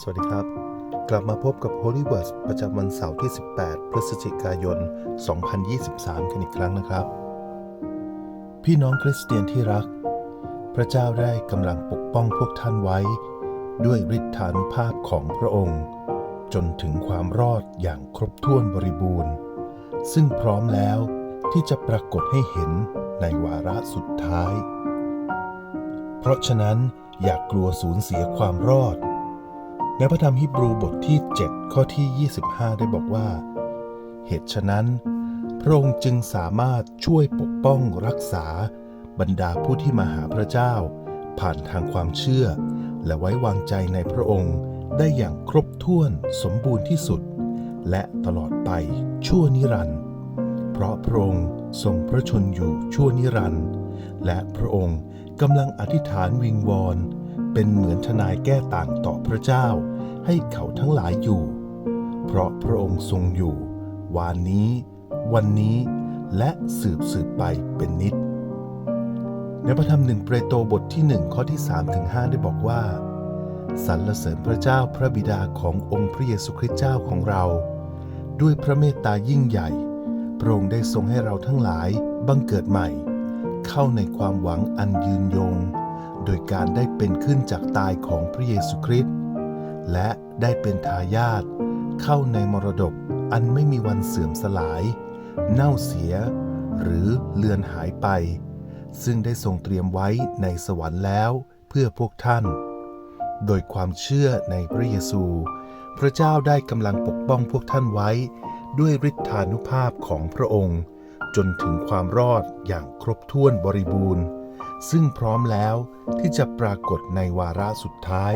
สวัสดีครับ กลับมาพบกับ Holy Words ประจำวันเสาร์ที่ 18 พฤศจิกายน 2023 กันอีกครั้งนะครับ พี่น้องคริสเตียนที่รัก พระเจ้าได้กำลังปกป้องพวกท่านไว้ ด้วยฤทธานุภาพของพระองค์ จนถึงความรอดอย่างครบถ้วนบริบูรณ์ ซึ่งพร้อมแล้วที่จะปรากฏให้เห็นในวาระสุดท้าย เพราะฉะนั้นอย่ากกลัวสูญเสียความรอด ในพระธรรมฮิบรูบทที่ 7 ข้อที่ 25 ได้บอกว่า เหตุฉะนั้น พระองค์จึงสามารถช่วยปกป้องรักษา บรรดาผู้ที่มาหาพระเจ้า ผ่านทางความเชื่อ และไว้วางใจในพระองค์ได้อย่างครบถ้วนสมบูรณ์ที่สุด และตลอดไปชั่วนิรันดร์เพราะพระองค์ทรงพระชนอยู่ชั่วนิรันดร์และพระองค์กำลังอธิษฐานวิงวอน เป็นเหมือนทนายแก้ต่างต่อพระเจ้า ให้เขาทั้งหลายอยู่ เพราะพระองค์ทรงอยู่ วานนี้ วันนี้ และสืบสืบไปเป็นนิด ในพระธรรมหนึ่งเปรโตบทที่หนึ่งข้อที่3ถึง5ได้บอกว่าสรรเสริญพระเจ้าพระบิดาขององค์พระเยซูคริสต์เจ้าของเรา ด้วยพระเมตตายิ่งใหญ่พระองค์ได้ทรงให้เราทั้งหลายบังเกิดใหม่ เข้าในความหวังอันยืนยง โดยการได้เป็นขึ้นจากตายของพระเยซูคริสต์และได้เป็นทายาทเข้าในมรดกอันไม่มีวันเสื่อมสลาย เน่าเสีย หรือเลือนหายไป ซึ่งได้ทรงเตรียมไว้ในสวรรค์แล้วเพื่อพวกท่าน โดยความเชื่อในพระเยซู พระเจ้าได้กำลังปกป้องพวกท่านไว้ ด้วยฤทธานุภาพของพระองค์ จนถึงความรอดอย่างครบถ้วนบริบูรณ์ ซึ่งพร้อมแล้วที่จะปรากฏในวาระสุดท้าย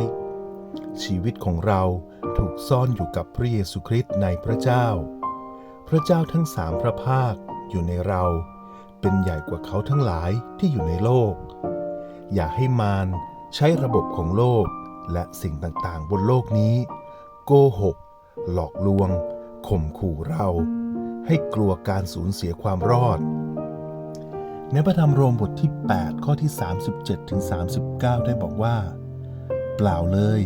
ชีวิตของเราถูกซ่อนอยู่กับพระเยซูคริสต์ในพระเจ้า พระเจ้าทั้งสามพระภาคอยู่ในเรา เป็นใหญ่กว่าเขาทั้งหลายที่อยู่ในโลก อย่าให้มารใช้ระบบของโลกและสิ่งต่างๆ บนโลกนี้ โกหก หลอกลวงข่มขู่เรา ให้กลัวการสูญเสียความรอด ในพระธรรมโรมบทที่ 8 ข้อที่ 37ถึง39 ได้บอกว่า เปล่าเลย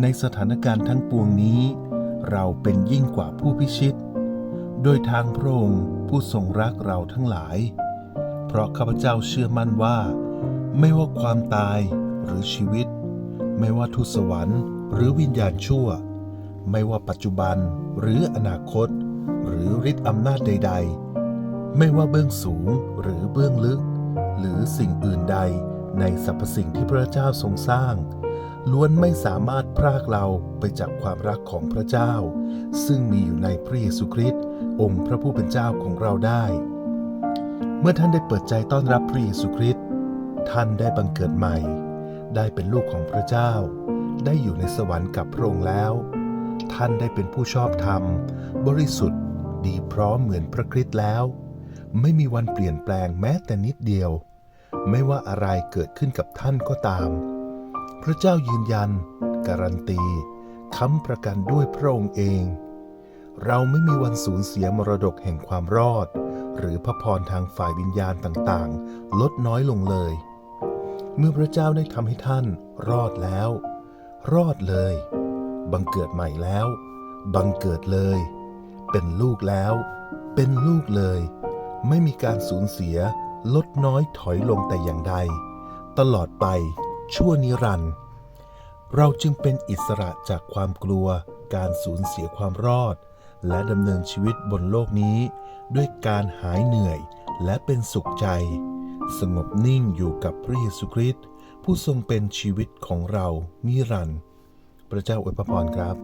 ในสถานการณ์ทั้งปวงนี้ เราเป็นยิ่งกว่าผู้พิชิต โดยทางพระองค์ผู้ทรงรักเราทั้งหลาย เพราะข้าพเจ้าเชื่อมั่นว่า ไม่ว่าความตายหรือชีวิต ไม่ว่าทุสวรรค์หรือวิญญาณชั่ว ไม่ว่าปัจจุบันหรืออนาคต หรือฤทธิอำนาจใด ๆ ไม่ว่าเบื้องสูงหรือเบื้องลึก หรือสิ่งอื่นใดในสรรพสิ่งที่พระเจ้าทรงสร้าง ล้วนไม่สามารถพรากเราไปจากความรักของพระเจ้า ซึ่งมีอยู่ในพระเยซูคริสต์องค์พระผู้เป็นเจ้าของเราได้ เมื่อท่านได้เปิดใจต้อนรับพระเยซูคริสต์ท่านได้บังเกิดใหม่ ได้เป็นลูกของพระเจ้า ได้อยู่ในสวรรค์กับพระองค์แล้ว ท่านได้เป็นผู้ชอบธรรม บริสุทธิ์ดีพร้อมเหมือนพระคริสต์แล้ว ไม่มีวันเปลี่ยนแปลงแม้แต่นิดเดียว ไม่ว่าอะไรเกิดขึ้นกับท่านก็ตาม พระเจ้ายืนยัน การันตีค้ำประกันด้วยพระองค์เอง เราไม่มีวันสูญเสียมรดกแห่งความรอด หรือพระพรทางฝ่ายวิญญาณต่างๆ ลดน้อยลงเลย เมื่อพระเจ้าได้ทำให้ท่านรอดแล้ว รอดเลย บังเกิดใหม่แล้ว บังเกิดเลย เป็นลูกแล้ว เป็นลูกเลย ไม่มีการสูญเสียลดน้อยถอยลงแต่อย่างใด ตลอดไปชั่วนิรันดร์เราจึงเป็นอิสระจากความกลัว การสูญเสียความรอด และดำเนินชีวิตบนโลกนี้ ด้วยการหายเหนื่อยและเป็นสุขใจ สงบนิ่งอยู่กับพระเยซูคริสต์ผู้ทรงเป็นชีวิตของเรานิรันดร์พระเจ้าอวยพรครับ